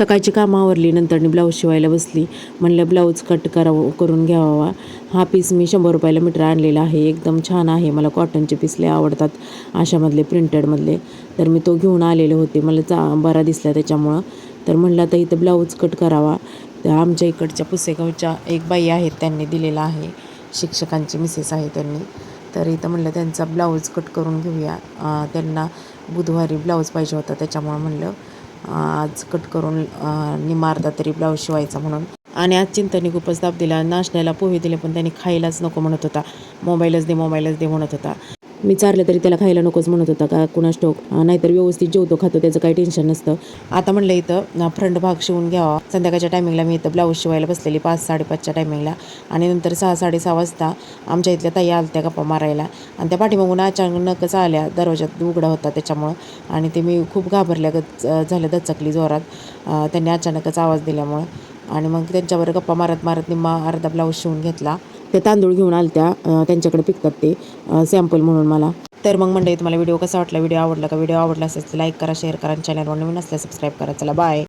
सकाळची कामं आवरली नंतर ब्लाऊज शिवायला बसली. म्हणलं ब्लाऊज कट करावं करून घ्यावा. हा पीस मी शंभर रुपयाला मीटर आणलेला आहे. एकदम छान आहे. मला कॉटनचे पीस लय आवडतात. अशामधले प्रिंटेडमधले तर मी तो घेऊन आलेले होते. मला चा बरा दिसला त्याच्यामुळं. तर म्हणलं आता इथं ब्लाऊज कट करावा. तर आमच्या इकडच्या पुसेगावच्या एक बाई आहेत त्यांनी दिलेला आहे. शिक्षकांची मिसेस आहे त्यांनी. तर इथं म्हणलं त्यांचा ब्लाऊज कट करून घेऊया. त्यांना बुधवारी ब्लाऊज पाहिजे होता. त्याच्यामुळं म्हणलं आज कट करून अं, तरी ब्लाऊज शिवायचा म्हणून. आणि आज चिंतनी खूपच दाब दिला. नाश्त्याला पोहे दिले पण त्यांनी खायलाच नको म्हणत होता. मोबाईलच दे मोबाईलच दे म्हणत होता. मी चारलं तरी त्याला खायला नकोच म्हणत होता का? कुणा ठोक नाहीतर व्यवस्थित जेवतो खातो त्याचं काही टेन्शन नसतं. आता म्हणलं इथं फ्रंट भाग शिवून घ्यावा. संध्याकाळच्या टायमिंगला मी इथं ब्लाऊज शिवायला बसलेली पाच साडेपाचच्या टायमिंगला आणि नंतर सहा साडेसहा वाजता आमच्या इथल्या ताई आलत्या गप्पा मारायला. आणि त्या पाठीमागून अचानकच आल्या दरवाजात उघडा होता त्याच्यामुळं. आणि ते मी खूप घाबरल्या झालं दचकली जोरात. त्यांनी अचानकच आवाज दिल्यामुळं. आणि मग त्यांच्यावर गप्पा मारत मारत निम्मा अर्धा ब्लाऊज शिवून घेतला. ते तांदूळ घेऊन आलत्या त्यांच्याकडे पिकतात ते सॅम्पल म्हणून मला. तर मग मंडळी तुम्हाला व्हिडिओ कसा वाटला? व्हिडिओ आवडला का? व्हिडिओ आवडला असेल तर लाईक करा शेअर करा चॅनलवर नवीन असल्या सबस्क्राईब करा. चला बाय